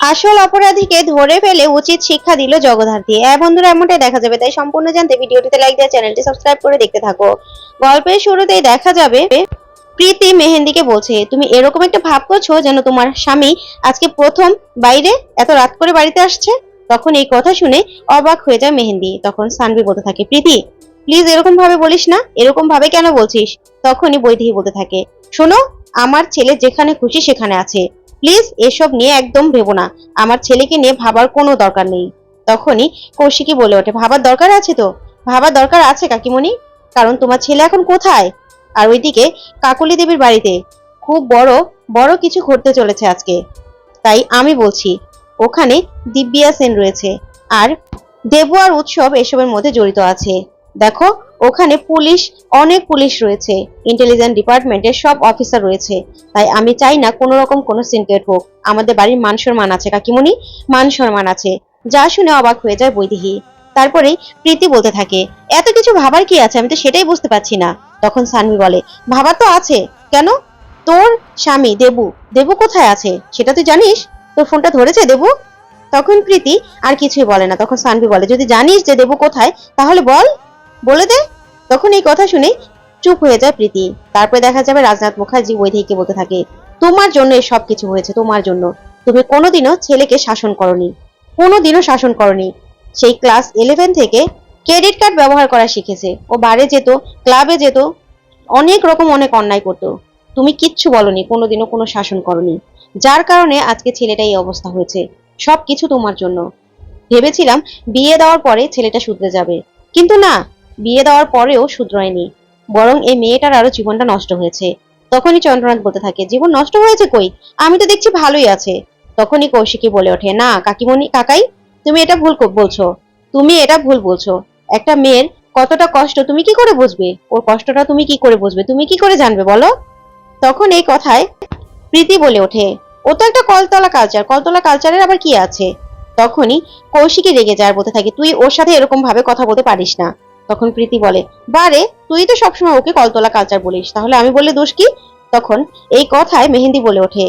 আসল অপরাধীকে ধরে ফেলে উচিত শিক্ষা দিল জগদ্ধাত্রী। হ্যাঁ বন্ধুরা, এমনটাই দেখা যাবে। তাই সম্পূর্ণ জানতে ভিডিওটিতে লাইক দেওয়া চ্যানেলটি সাবস্ক্রাইব করে দেখতে থাকো। গল্পের শুরুতেই দেখা যাবে, প্রীতি মেহেন্দিকে বলছে, তুমি এরকম একটা ভাব করছ যেন তোমার স্বামী আজকে প্রথম বাইরে এত রাত করে বাড়িতে আসছে? তখন এই কথা শুনে অবাক হয়ে যায় মেহেন্দি। তখন সানভি বলতে থাকে, প্রীতি প্লিজ এরকম ভাবে বলিস না। এরকম ভাবে কেন বলছিস? তখনই বৈদেহী বলতে থাকে, শোনো, আমার ছেলে যেখানে খুশি সেখানে আছে। প্লিজ এসব নিয়ে একদম ভেবো না। আমার ছেলেকে নিয়ে ভাবার কোনো দরকার নেই। তখনই কৌশিকী বলে ওঠে, ভাবার দরকার আছে তো? ভাবার দরকার আছে কাকিমণি? কারণ তোমার ছেলে এখন কোথায়? আর ওইদিকে কাকলি দেবীর বাড়িতে খুব বড় বড় কিছু ঘটতে চলেছে আজকে। তাই আমি বলছি, ওখানে দিব্যা সেন রয়েছে। আর দেবু আর উৎসব এসবের মধ্যে জড়িত আছে। দেখো ওখানে পুলিশ, অনেক পুলিশ রয়েছে। ইন্টেলিজেন্ট ডিপার্টমেন্টের সব অফিসার রয়েছে। তাই আমি চাই না কোনো রকম কোনো সিনক্রেট হোক। আমাদের বাড়ির মান সম্মান আছে, কাকিমণি? মান সম্মান আছে। যা শুনে অবাক হয়ে যায় বৈদেহী। তারপরেই প্রীতি বলতে থাকে, এত কিছু ভাবার কি আছে? আমি তো সেটাই বুঝতে পারছি না। তখন সানভি বলে, ভাবার তো আছে। কেন? তোর স্বামী দেবু দেবু কোথায় আছে? সেটা তুই জানিস? তোর ফোনটা ধরেছে দেবু? তখন প্রীতি আর কিছুই বলে না। তখন সানভি বলে, যদি জানিস যে দেবু কোথায়, তাহলে বল। বলে দে। তখন এই কথা শুনে চুপ হয়ে যায় প্রীতি। তারপরে দেখা যাবে রাজনাথ মুখার্জি বৈদেহীকে বলতে থাকে, তোমার জন্য সব কিছু হয়েছে, তোমার জন্য। তুমি কোনোদিনও ছেলেকে শাসন করনি, কোনোদিনও শাসন করনি। সেই ক্লাস ইলেভেন থেকে ক্রেডিট কার্ড ব্যবহার করা শিখেছে। ও বারে যেত, ক্লাবে যেত, অনেক রকম অনেক অন্যায় করতো। তুমি কিচ্ছু বলনি, কোনোদিনও কোনো শাসন করনি। যার কারণে আজকে ছেলেটা এই অবস্থা হয়েছে। সব কিছু তোমার জন্য। ভেবেছিলাম বিয়ে দেওয়ার পরে ছেলেটা শুধরে যাবে। কিন্তু না বিয়ে দেওয়ার পরেও শুধরায়নি। বরং এই মেয়েটার আরও জীবনটা নষ্ট হয়েছে। তখনই চন্দ্রনাথ বলতে থাকে, জীবন নষ্ট হয়েছে কই? আমি তো দেখছি ভালোই আছে। তখনই কৌশিকী বলে ওঠে, না, কাকিমণি, কাকাই, তুমি এটা ভুল বলছো। তুমি এটা ভুল বলছো। একটা মেয়ের কতটা কষ্ট তুমি কি করে বুঝবে? ওর কষ্টটা তুমি কি করে বুঝবে? তুমি কি করে জানবে বলো? তখন এই কথায় প্রীতি বলে ওঠে, ও তো একটা কলতলা কালচার কলতলা কালচারের আবার কি আছে? তখনই কৌশিকী রেগে যায় বলতে থাকে, তুই ওর সাথে এরকম ভাবে কথা বলতে পারিস না। তখন প্রীতি বলে, বারে, তুই তো সবসময় ওকে কলতলা কালচার বলিস, তাহলে আমি বললে দোষ কি? তখন এই কথায় মেহেন্দি বলে ওঠে,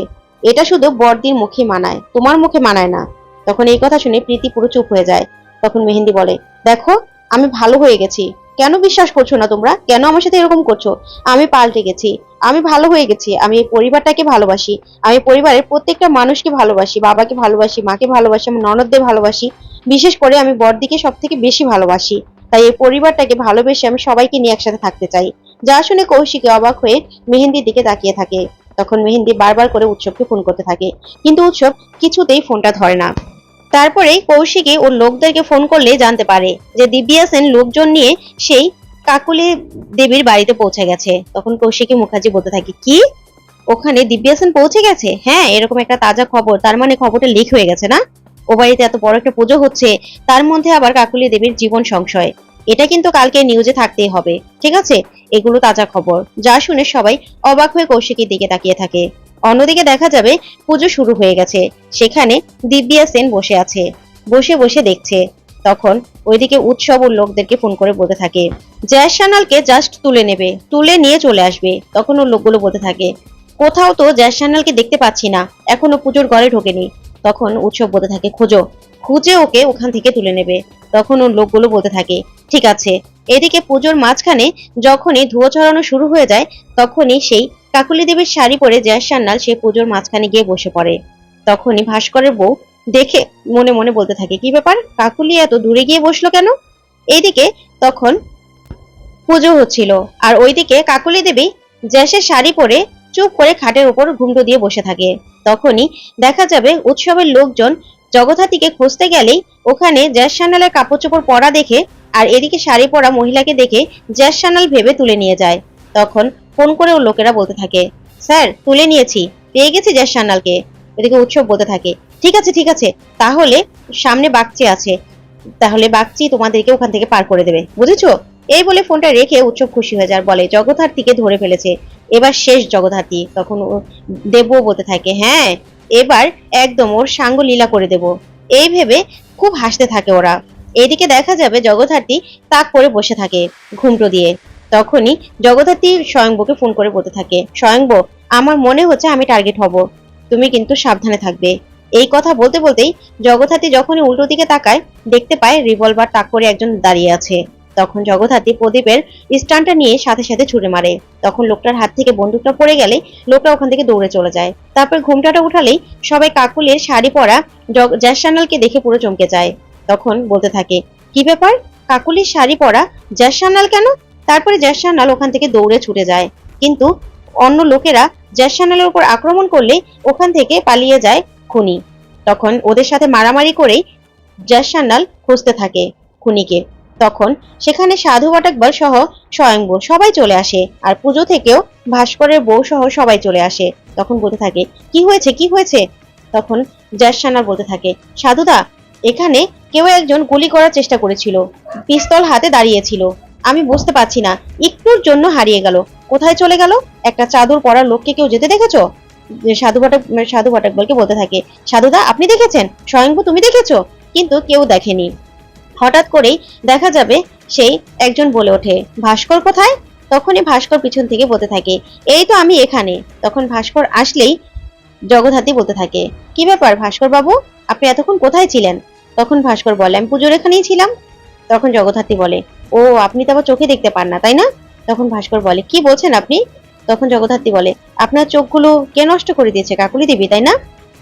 এটা শুধু বর্দির মুখে মানায়, তোমার মুখে মানায় না। তখন এই কথা শুনে প্রীতি পুরো চুপ হয়ে যায়। তখন মেহেন্দি বলে, দেখো, আমি ভালো হয়ে গেছি। কেন বিশ্বাস করছ না তোমরা? কেন আমার সাথে এরকম করছ? আমি পাল্টে গেছি। আমি ভালো হয়ে গেছি। আমি এই পরিবারটাকে ভালোবাসি। আমি পরিবারের প্রত্যেকটা মানুষকে ভালোবাসি, বাবাকে ভালোবাসি, মাকে ভালোবাসি, আমার ননদদের ভালোবাসি। বিশেষ করে আমি বড়দিকে সব থেকে বেশি ভালোবাসি। তাই এই পরিবারটাকে ভালোবেসে আমি সবাইকে নিয়ে একসাথে থাকতে চাই। যা শুনে কৌশিকে অবাক হয়ে মেহেন্দির দিকে তাকিয়ে থাকে। তখন মেহেন্দি বারবার করে উৎসবকে ফোন করতে থাকে। কিন্তু উৎসব কিছুতেই ফোনটা ধরে না। তারপরে কৌশিকী ওর লোকদেরকে ফোন করলে জানতে পারে যে দিব্যা সেন লোকজন নিয়ে সেই কাকুলি দেবীর বাড়িতে পৌঁছে গেছে। তখন কৌশিকী মুখার্জি বলতে থাকে, কি? ওখানে দিব্যা সেন পৌঁছে গেছে? হ্যাঁ এরকম একটা তাজা খবর। তার মানে খবরটা লিক হয়ে গেছে না? ও বাড়িতে এত বড় একটা পুজো হচ্ছে, তার মধ্যে আবার কাকুলি দেবীর জীবন সংশয়। এটা কিন্তু কালকে নিউজে থাকতেই হবে, ঠিক আছে? এগুলো তাজা খবর, যা শুনে সবাই অবাক হয়ে কৌশিকীর দিকে তাকিয়ে থাকে। অন্যদিকে দেখা যাবে পুজো শুরু হয়ে গেছে, সেখানে দিব্যা সেন বসে আছে, বসে বসে দেখছে। তখন ওইদিকে উৎসব ও লোকদেরকে ফোন করে বলতে থাকে জ্যাস সানালকে জাস্ট তুলে নেবে, তুলে নিয়ে চলে আসবে। তখন ওর লোকগুলো বলতে থাকে, কোথাও তো জ্যাস সানালকে দেখতে পাচ্ছি না, এখনও পুজোর ঘরে ঢোকেনি। তখন উৎসব বলতে থাকে, খোঁজো। খুঁজে ওকে ওখান থেকে তুলে নেবে। তখন ওর লোকগুলো বলতে থাকে, ঠিক আছে। এদিকে পুজোর মাঝখানে যখনই ধুয়ো ছড়ানো শুরু হয়ে যায়, তখনই সেই কাকুলি দেবীর শাড়ি পরে জয় সান্যাল সে পুজোর মাঝখানে গিয়ে বসে পড়ে। তখনই ভাস্করের বউ দেখে মনে মনে বলতে থাকে, কি ব্যাপার? কাকুলি এত দূরে গিয়ে বসল কেন? এইদিকে তখন পুজো হচ্ছিল আর ওইদিকে কাকুলি দেবী জ্যাসের শাড়ি পরে চুপ করে খাটের উপর ঘুমটো দিয়ে বসে থাকে। তখনই দেখা যাবে উৎসবের লোকজন জগদ্ধাত্রীকে খুঁজতে গেলেই ওখানে জ্যাস সান্যালের কাপড় চোপড় পরা দেখে আর এদিকে শাড়ি পরা মহিলাকে দেখে জ্যাস সান্যাল ভেবে তুলে নিয়ে যায়। তখন ফোন করে ওর লোকেরা বলতে থাকে, স্যার, তুলে নিয়েছি, পেয়ে গেছি জ্যাস সান্যালকে এদিকে উৎসব বলতে থাকে, ঠিক আছে ঠিক আছে, তাহলে সামনে বাগচি আছে, তাহলে বাগচি তোমাদেরকে ওখান থেকে পার করে দেবে, বুঝেছ? এই বলে ফোনটা রেখে উৎসব খুশি হয়ে যায়। বলে, জগদ্ধাত্রীকে ধরে ফেলেছে। এবার শেষ জগদ্ধাত্রী। তখন দেবও বলতে থাকে হ্যাঁ এবার একদম ওর সাঙ্গ লীলা করে দেব। এই ভেবে খুব হাসতে থাকে ওরা। এদিকে দেখা যাবে জগদ্ধাত্রী তাক করে বসে থাকে ঘুমটো দিয়ে। তখনই জগদ্ধাত্রী স্বয়ংবকে ফোন করে বলতে থাকে, স্বয়ংব, আমার মনে হচ্ছে আমি টার্গেট হব। তুমি কিন্তু সাবধানে থাকবে। এই কথা বলতে বলতেই জগৎহাতি যখনই উল্টো দিকে তাকায়, দেখতে পায় রিভলভার তাক করে একজন দাঁড়িয়ে আছে। তখন জগৎহাতি প্রদীপের স্টানটা নিয়ে সাথে সাথে ছুড়ে মারে। তখন লোকটার হাত থেকে বন্দুকটা পড়ে গেলে লোকটা ওখান থেকে দৌড়ে চলে যায়। তারপর ঘুমটাটা উঠালেই সবাই কাকুলের শাড়ি পরা জ্যাসানালকে দেখে পুরো চমকে যায়। তখন বলতে থাকে, কি ব্যাপার? কাকুলির শাড়ি পরা জ্যাসানাল কেন? তারপরে জ্যাসানাল ওখান থেকে দৌড়ে ছুটে যায়। কিন্তু অন্য লোকেরা জ্যাসানালের উপর আক্রমণ করলে ওখান থেকে পালিয়ে যায় খুনি। তখন ওদের সাথে মারামারি করেই জ্যাসানাল খুঁজতে থাকে খুনিকে। তখন সেখানে সাধু বাটাকবল সহ স্বয়ংবর সবাই চলে আসে, আর পুজো থেকেও ভাস্করের বউ সহ সবাই চলে আসে। তখন বলতে থাকে, কি হয়েছে? কি হয়েছে? তখন জ্যাসানাল বলতে থাকে, সাধুদা, এখানে কেউ একজন গুলি করার চেষ্টা করেছিল, পিস্তল হাতে দাঁড়িয়েছিল। আমি বুঝতে পারছি না, একটুর জন্য হারিয়ে গেল। কোথায় চলে গেল? একটা চাদর পরার লোককে কেউ যেতে দেখেছ? সাধু বাটাক সাধু বাটাকবলকে বলতে থাকে, সাধুদা, আপনি দেখেছেন? স্বয়ংভু তুমি দেখেছ? কিন্তু কেউ দেখেনি। হঠাৎ করেই দেখা যাবে সেই একজন বলে ওঠে, ভাস্কর কোথায়? তখনই ভাস্কর পিছন থেকে বলতে থাকে, এই তো আমি এখানে। তখন ভাস্কর আসলেই জগদ্ধাত্রী বলতে থাকে, কি ব্যাপার ভাস্কর বাবু? আপনি এতক্ষণ কোথায় ছিলেন? তখন ভাস্কর বলে, আমি পুজোর এখানেই ছিলাম। তখন জগদ্ধাত্রী বলে, ও, আপনি তো আবার চোখে দেখতে পান না, তাই না? তখন ভাস্কর বলে, কি বলছেন আপনি? তখন জগদ্ধাত্রী বলে, আপনার চোখগুলো কে নষ্ট করে দিয়েছে, কাকুলি দেবী, তাই না?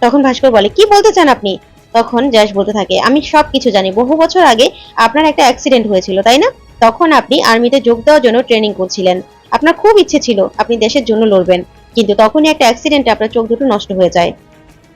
তখন ভাস্কর বলে, কি বলতে চান আপনি? তখন যশ বলতে থাকে, আমি সব কিছু জানি। বহু বছর আগে আপনার একটা অ্যাক্সিডেন্ট হয়েছিল, তাই না? তখন আপনি আর্মিতে যোগ দেওয়ার জন্য ট্রেনিং করছিলেন। আপনার খুব ইচ্ছে ছিল, আপনি দেশের জন্য লড়বেন। কিন্তু তখনই একটা অ্যাক্সিডেন্টে আপনার চোখ দুটো নষ্ট হয়ে যায়।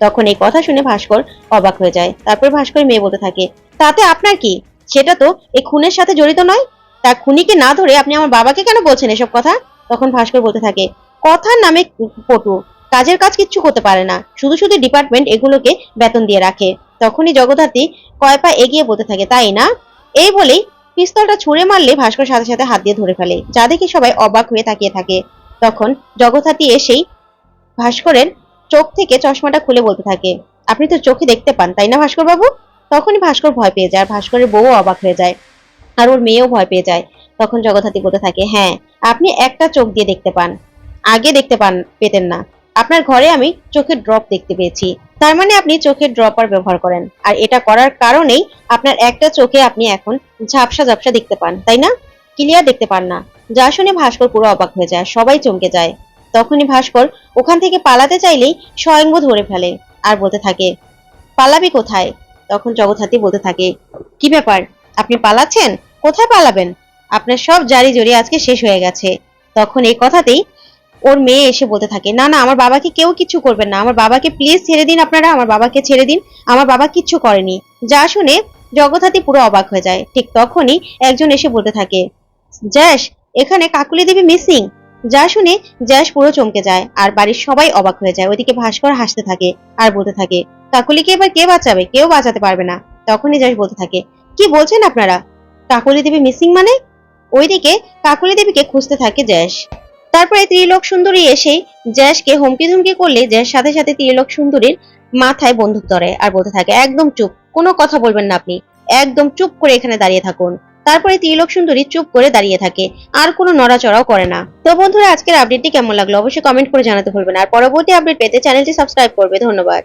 তখন এই কথা শুনে ভাস্কর অবাক হয়ে যায়। তারপর ভাস্কর মেয়ে বলতে থাকে, তাতে আপনার কি? সেটা তো এই খুনের সাথে জড়িত নয়? তা খুনিকে না ধরে আপনি আমার বাবাকে কেন বলছেন এসব কথা? তখন ভাস্কর বলতে থাকে, কথার নামে পটু। কাজের কাজ কিচ্ছু করতে পারে না। শুধু শুধু ডিপার্টমেন্ট এগুলোকে বেতন দিয়ে রাখে। তখনই জগদ্ধাত্রী কয় পা এগিয়ে বলতে থাকে, তাই না? এই বলেই পিস্তলটা ছুঁড়ে মারলে ভাস্কর সাথে সাথে হাত দিয়ে ধরে ফেলে। যা দেখে সবাই অবাক হয়ে তাকিয়ে থাকে। তখন জগদ্ধাত্রী এসেই ভাস্করের চোখ থেকে চশমাটা খুলে বলতে থাকে, আপনি তো চোখে দেখতে পান, তাই না ভাস্কর বাবু? তখনই ভাস্কর ভয় পেয়ে যায়। ভাস্করের বউও অবাক হয়ে যায় আর ওর মেয়েও ভয় পেয়ে যায়। তখন জগদ্ধাত্রী বলতে থাকে হ্যাঁ আপনি একটা চোখ দিয়ে দেখতে পান। আগে দেখতে পান, পেতেন না। আপনার ঘরে আমি চোখের ড্রপ দেখতে পেয়েছি। তার মানে আপনি চোখের ড্রপার ব্যবহার করেন। আর এটা করার কারণেই আপনার একটা চোখে আপনি এখন ঝাপসা ঝাপসা দেখতে পান, তাই না? ক্লিয়ার দেখতে পান না। যা শুনে ভাস্কর পুরো অবাক হয়ে যায়, সবাই চমকে যায়। তখনই ভাস্কর ওখান থেকে পালাতে চাইলেই স্বয়ংভু ধরে ফেলে আর বলতে থাকে, পালাবি কোথায়? তখন জগৎহাতি বলতে থাকে, কি ব্যাপার? আপনি পালাচ্ছেন? কোথায় পালাবেন? আপনার সব জারি জড়ি আজকে শেষ হয়ে গেছে। তখন এই কথাতেই ওর মেয়ে এসে বলতে থাকে, না না, আমার বাবাকে কেউ কিছু করবেন না। আমার বাবাকে প্লিজ ছেড়ে দিন আপনারা, আমার বাবাকে ছেড়ে দিন। আমার বাবা কিচ্ছু করেনি। যা শুনে জগৎহাতি পুরো অবাক হয়ে যায়। ঠিক তখনই একজন এসে বলতে থাকে, জ্যাস, এখানে কাকুলি দেবী মিসিং যা শুনে জ্যাস পুরো চমকে যায় আর বাড়ির সবাই অবাক হয়ে যায়। ওইদিকে ভাস্কর হাসতে থাকে আর বলতে থাকে, কাকুলিকে এবার কে বাঁচাবে? কেউ বাঁচাতে পারবে না। তখনই জ্যাস বলতে থাকে, কি বলছেন আপনারা? কাকুলি দেবী মিসিং মানে? ওইদিকে কাকুলি দেবীকে খুঁজতে থাকে জ্যাস। তারপরে ত্রিলোক সুন্দরী এসে জ্যাসকে হুমকি ধুমকি করলে জ্যাস সাথে সাথে ত্রিলোক সুন্দরীর মাথায় বন্দুক ধরে আর বলতে থাকে, একদম চুপ, কোনো কথা বলবেন না আপনি। একদম চুপ করে এখানে দাঁড়িয়ে থাকুন। তারপরে ত্রিলোক সুন্দরী চুপ করে দাঁড়িয়ে থাকে, আর কোনো নড়াচড়াও করে না। তো বন্ধুরা, আজকের আপডেটটি কেমন লাগল অবশ্যই কমেন্ট করে জানাতে ভুলবেন আর পরবর্তী আপডেট পেতে চ্যানেলটি সাবস্ক্রাইব করবে। ধন্যবাদ।